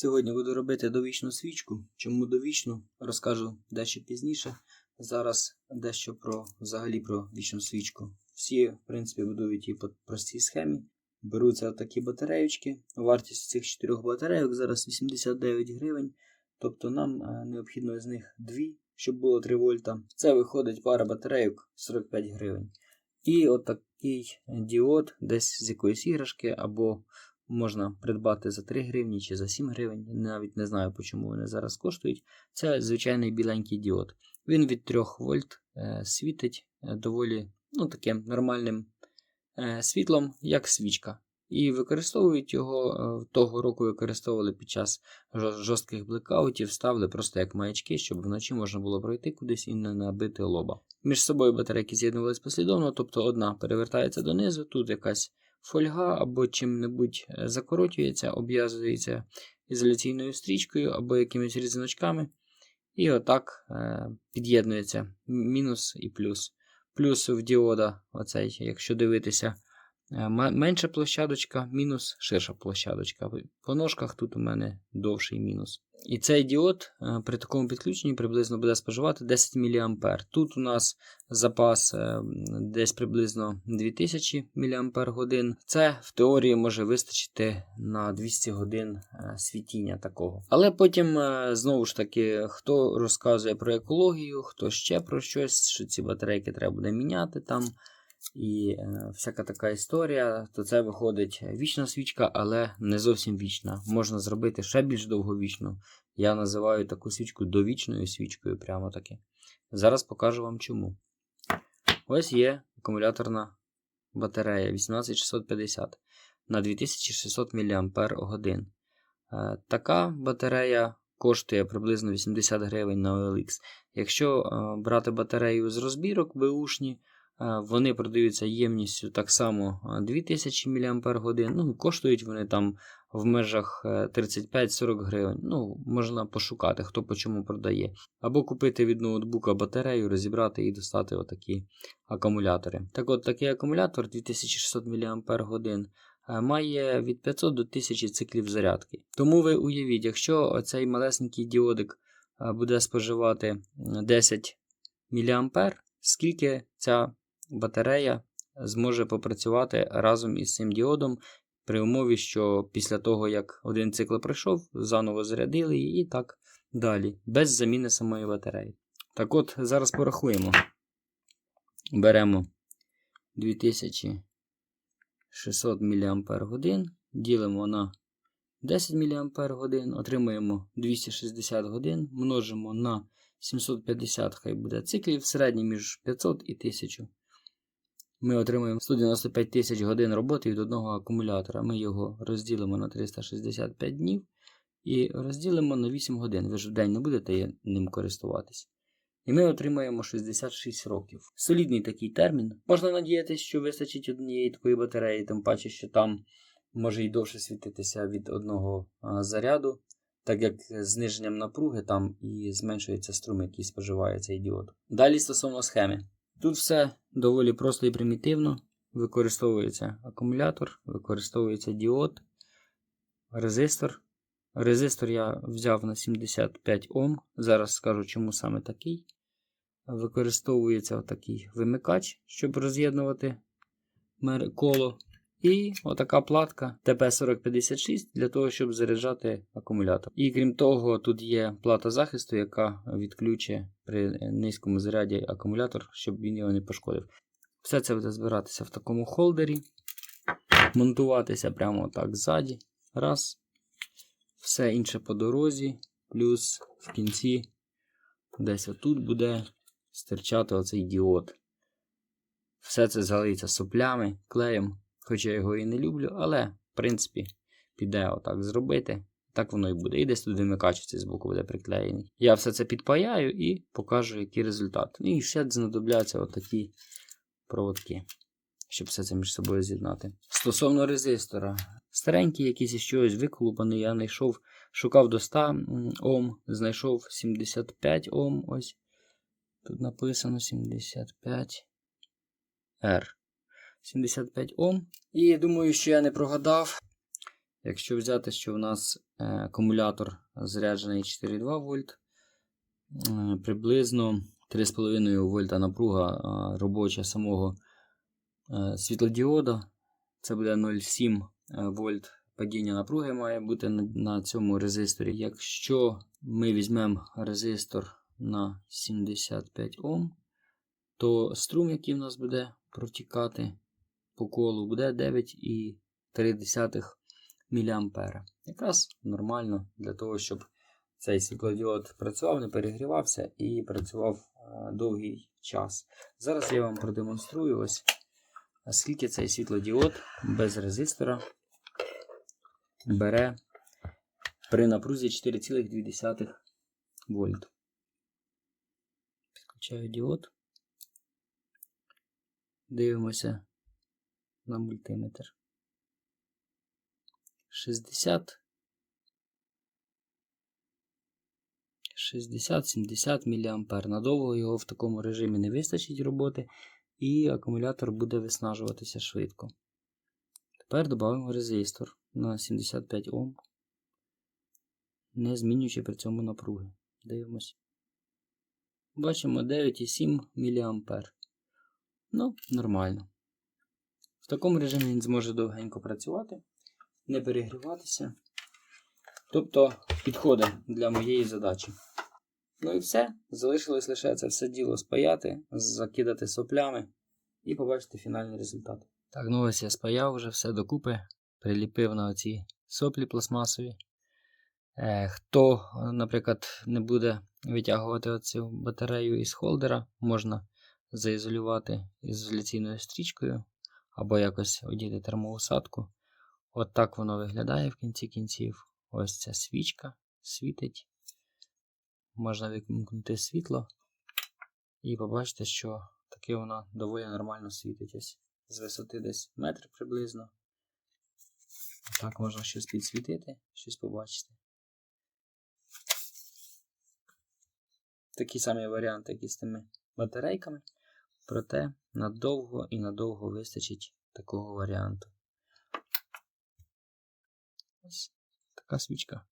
Сьогодні буду робити довічну свічку. Чому довічну, розкажу дещо пізніше. Зараз дещо про взагалі про вічну свічку. Всі, в принципі, будують її по простій схемі. Беруться такі батареючки. Вартість цих чотирьох батарейок зараз 89 гривень. Тобто нам е, необхідно з них дві, щоб було 3 вольта. Це виходить пара батарейок 45 гривень. І отакий діод десь з якоїсь іграшки, або можна придбати за 3 гривні чи за 7 гривень. Навіть не знаю, по чому вони зараз коштують. Це звичайний біленький діод. Він від 3 вольт е, світить е, доволі ну, таким нормальним е, світлом, як свічка. І використовують його того року використовували під час жорстких блекаутів, ставили просто як маячки, щоб вночі можна було пройти кудись і не набити лоба. Між собою батарейки з'єднувались послідовно, тобто одна перевертається донизу, тут якась фольга або чим-небудь закоротюється, закорочується, обв'язується ізоляційною стрічкою або якимись різиночками. І отак е, під'єднується мінус і плюс. Плюс в діода, оцей, якщо дивитися, е, менша площадочка, мінус ширша площадочка. По ножках тут у мене довший мінус. І цей діод е, при такому підключенні приблизно буде споживати 10 мА. Тут у нас запас е, десь приблизно 2000 мАч. Це в теорії може вистачити на 200 годин е, світіння такого. Але потім, е, знову ж таки, хто розказує про екологію, хто ще про щось, що ці батарейки треба буде міняти там. І е, всяка така історія, то це виходить вічна свічка, але не зовсім вічна. Можна зробити ще більш довговічну. Я називаю таку свічку довічною свічкою, прямо таки. Зараз покажу вам чому. Ось є акумуляторна батарея 18650 на 2600 мАч. Е, Така батарея коштує приблизно 80 гривень на OLX. Якщо е, брати батарею з розбірок беушні, е, вони продаються ємністю так само е, 2000 мАч. Ну, і коштують вони там в межах е, 35-40 гривень. Ну, можна пошукати, хто по чому продає. Або купити від ноутбука батарею, розібрати і достати отакі акумулятори. Так от такий акумулятор 2600 мАч е, має від 500 до 1000 циклів зарядки. Тому ви уявіть, якщо цей малесенький діодик е, буде споживати 10 мА, скільки ця батарея зможе попрацювати разом із цим діодом при умові, що після того, як один цикл пройшов, заново зарядили її і так далі, без заміни самої батареї. Так от, зараз порахуємо. Беремо 2600 мАч, ділимо на 10 мАч, отримуємо 260 годин, множимо на 750, хай буде циклів, середній між 500 і 1000. Ми отримуємо 195 тисяч годин роботи від одного акумулятора. Ми його розділимо на 365 днів і розділимо на 8 годин. Ви ж в день не будете ним користуватись. І ми отримаємо 66 років. Солідний такий термін. Можна надіятися, що вистачить однієї такої батареї, тим паче, що там може й довше світитися від одного заряду, так як зниженням напруги там і зменшується струм, який споживає цей діод. Далі стосовно схеми. Тут все доволі просто і примітивно. Використовується акумулятор, використовується діод, резистор. Резистор я взяв на 75 Ом. Зараз скажу, чому саме такий. Використовується отакий вимикач, щоб роз'єднувати коло. І отака платка ТП4056 для того, щоб заряджати акумулятор. І крім того, тут є плата захисту, яка відключує при низькому заряді акумулятор, щоб він його не пошкодив. Все це буде збиратися в такому холдері, монтуватися прямо так ззаді. Раз. Все інше по дорозі. Плюс в кінці десь отут буде стирчати оцей діод. Все це залиється соплями, клеєм. Хоч я його і не люблю, але, в принципі, піде отак зробити. Так воно і буде. І десь тут вимикач з боку буде приклеєний. Я все це підпаяю і покажу, який результат. Ну і ще знадобляться отакі проводки, щоб все це між собою з'єднати. Стосовно резистора, старенький якийсь із чогось виколупаний, я знайшов, шукав до 100 Ом, знайшов 75 Ом. Ось. Тут написано 75 R. 75 Ом. І думаю, що я не прогадав. Якщо взяти, що в нас е, акумулятор заряджений 4,2 вольт, е, приблизно 3,5 вольта напруга е, робоча самого світлодіода, це буде 0,7 е, вольт падіння напруги має бути на цьому резисторі. Якщо ми візьмемо резистор на 75 Ом, то струм, який в нас буде протікати по колу, буде 9,3 мА. Якраз нормально для того, щоб цей світлодіод працював, не перегрівався і працював е, довгий час. Зараз я вам продемонструю ось, скільки цей світлодіод без резистора бере при напрузі 4,2 вольт. Підключаю діод. Дивимося на мультиметр. 60 60-70 мА. Надовго його в такому режимі не вистачить роботи, і акумулятор буде виснажуватися швидко. Тепер додаємо резистор на 75 Ом, не змінюючи при цьому напруги. Дивимось. Бачимо 9,7 мА. Ну, нормально. В такому режимі він зможе довгенько працювати, не перегріватися. Тобто підходить для моєї задачі. Ну і все. Залишилось лише це все діло спаяти, закидати соплями і побачити фінальний результат. Так, ну ось я спаяв вже все докупи, приліпив на оці соплі пластмасові. Е, хто, наприклад, не буде витягувати оцю батарею із холдера, можна заізолювати ізоляційною стрічкою або якось одіти термоусадку. От так воно виглядає в кінці кінців. Ось ця свічка світить. Можна вимкнути світло і побачите, що таке воно доволі нормально світить. Ось з висоти десь метр приблизно. Так можна щось підсвітити, щось побачити. Такий самий варіант, як і з тими батарейками. Проте надовго і надовго вистачить такого варіанту. Ось така свічка